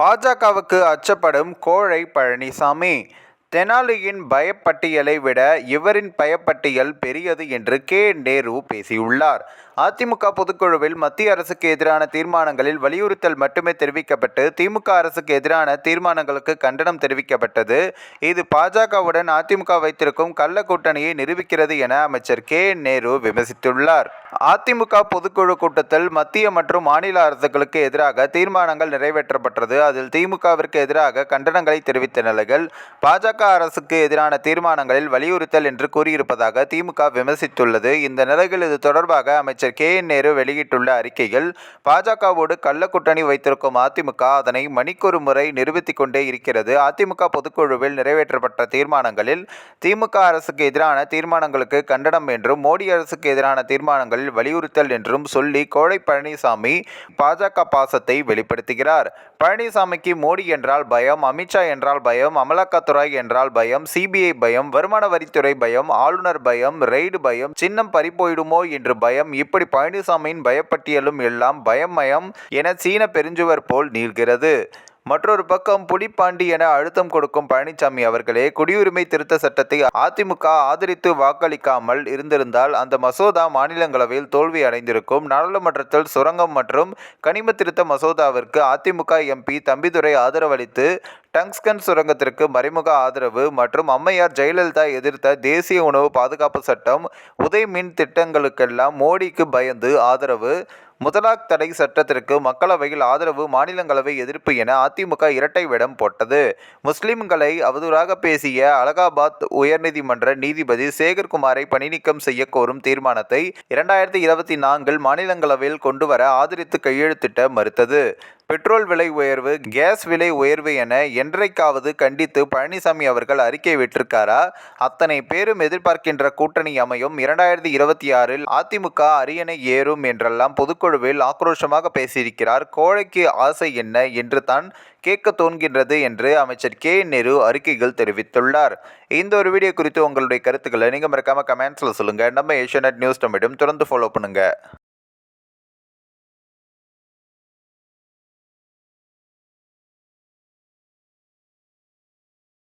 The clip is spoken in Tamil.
பாஜகவுக்கு அச்சப்படும் கோழை பழனிசாமி. தெனாலியின் பயப்பட்டியலை விட இவரின் பயப்பட்டியல் பெரியது என்று கே. நேரு பேசியுள்ளார். அதிமுக பொதுக்குழுவில் மத்திய அரசுக்கு எதிரான தீர்மானங்களில் வலியுறுத்தல் மட்டுமே தெரிவிக்கப்பட்டு திமுக அரசுக்கு எதிரான தீர்மானங்களுக்கு கண்டனம் தெரிவிக்கப்பட்டது. இது பாஜகவுடன் அதிமுக வைத்திருக்கும் கள்ள கூட்டணியை நிரூபிக்கிறது என அமைச்சர் கே. நேரு விமர்சித்துள்ளார். அதிமுக பொதுக்குழு கூட்டத்தில் மத்திய மற்றும் மாநில அரசுகளுக்கு எதிராக தீர்மானங்கள் நிறைவேற்றப்பட்டது. அதில் திமுகவிற்கு எதிராக கண்டனங்களை தெரிவித்த நிலையில் பாஜக அரசுக்கு எதிரான தீர்மானங்களில் வலியுறுத்தல் என்று கூறியிருப்பதாக திமுக விமர்சித்துள்ளது. இந்த நிலையில் இது தொடர்பாக அமைச்சர் கே என் நேரு வெளியிட்டுள்ள அறிக்கையில் பாஜகவோடு கள்ள கூட்டணி வைத்திருக்கும் அதிமுக அதனை மணிக்கொரு முறை நிரூபித்துக் கொண்டே இருக்கிறது. அதிமுக பொதுக்குழுவில் நிறைவேற்றப்பட்ட தீர்மானங்களில் திமுக அரசுக்கு எதிரான தீர்மானங்களுக்கு கண்டனம் என்றும் மோடி அரசுக்கு எதிரான தீர்மானங்களில் வலியுறுத்தல் என்றும் சொல்லி கோழை பழனிசாமி பாஜக பாசத்தை வெளிப்படுத்துகிறார். பழனிசாமிக்கு மோடி என்றால் பயம் அமித்ஷா என்றால் பயம் அமலாக்கத்துறை என்றால் என்றால் பயம் சிபிஐ பயம் வருமான வரித்துறை பயம் ஆளுநர் பயம் ரெய்டு பயம் சின்னம் பறிபோயிடுமோ என்று பயம் இப்படி பழனிசாமியின் பயப்பட்டியலும் எல்லாம் பயமயம் என சீன பெருஞ்சுவர் போல் நீள்கிறது. மற்றொரு பக்கம் புலிப்பாண்டி என அழுத்தம் கொடுக்கும் பழனிசாமி அவர்களே குடியுரிமை திருத்த சட்டத்தை அதிமுக ஆதரித்து வாக்களிக்காமல் இருந்திருந்தால் அந்த மசோதா மாநிலங்களவையில் தோல்வி அடைந்திருக்கும். நாடாளுமன்றத்தில் சுரங்கம் மற்றும் கனிம திருத்த மசோதாவிற்கு அதிமுக எம்பி தம்பிதுரை ஆதரவளித்து டங்ஸ்கன் சுரங்கத்திற்கு மறைமுக ஆதரவு மற்றும் அம்மையார் ஜெயலலிதா எதிர்த்த தேசிய உணவு பாதுகாப்பு சட்டம் உதய் மின் திட்டங்களுக்கெல்லாம் மோடிக்கு பயந்து ஆதரவு முதலாக் தடை சட்டத்திற்கு மக்களவையில் ஆதரவு மாநிலங்களவை எதிர்ப்பு என அதிமுக இரட்டை வேடம் போட்டது. முஸ்லிம்களை அவதூறாக பேசிய அலகாபாத் உயர்நீதிமன்ற நீதிபதி சேகர்குமாரை பணிநீக்கம் செய்ய கோரும் தீர்மானத்தை இரண்டாயிரத்தி இருபத்தி நான்கில் மாநிலங்களவையில் கொண்டுவர ஆதரித்து கையெழுத்திட்ட மறுத்தது. பெட்ரோல் விலை உயர்வு கேஸ் விலை உயர்வு என என்றைக்காவது கண்டித்து பழனிசாமி அவர்கள் அறிக்கை விட்டிருக்காரா? அத்தனை பேரும் எதிர்பார்க்கின்ற கூட்டணி அமையும் இரண்டாயிரத்தி இருபத்தி ஆறில் அதிமுக அரியணை ஏறும் என்றெல்லாம் பொதுக்குழுவில் ஆக்ரோஷமாக பேசியிருக்கிறார். கோழைக்கு ஆசை என்ன என்று தான் கேட்க தோன்கின்றது என்று அமைச்சர் கே. நேரு அறிக்கைகள் தெரிவித்துள்ளார். இந்த ஒரு வீடியோ குறித்து உங்களுடைய கருத்துக்களை நீங்கள் மறக்காமல் கமெண்ட்ஸில் சொல்லுங்கள் நம்ம ஏஷியநெட் நியூஸ் தமிழும் தொடர்ந்து ஃபாலோ பண்ணுங்கள்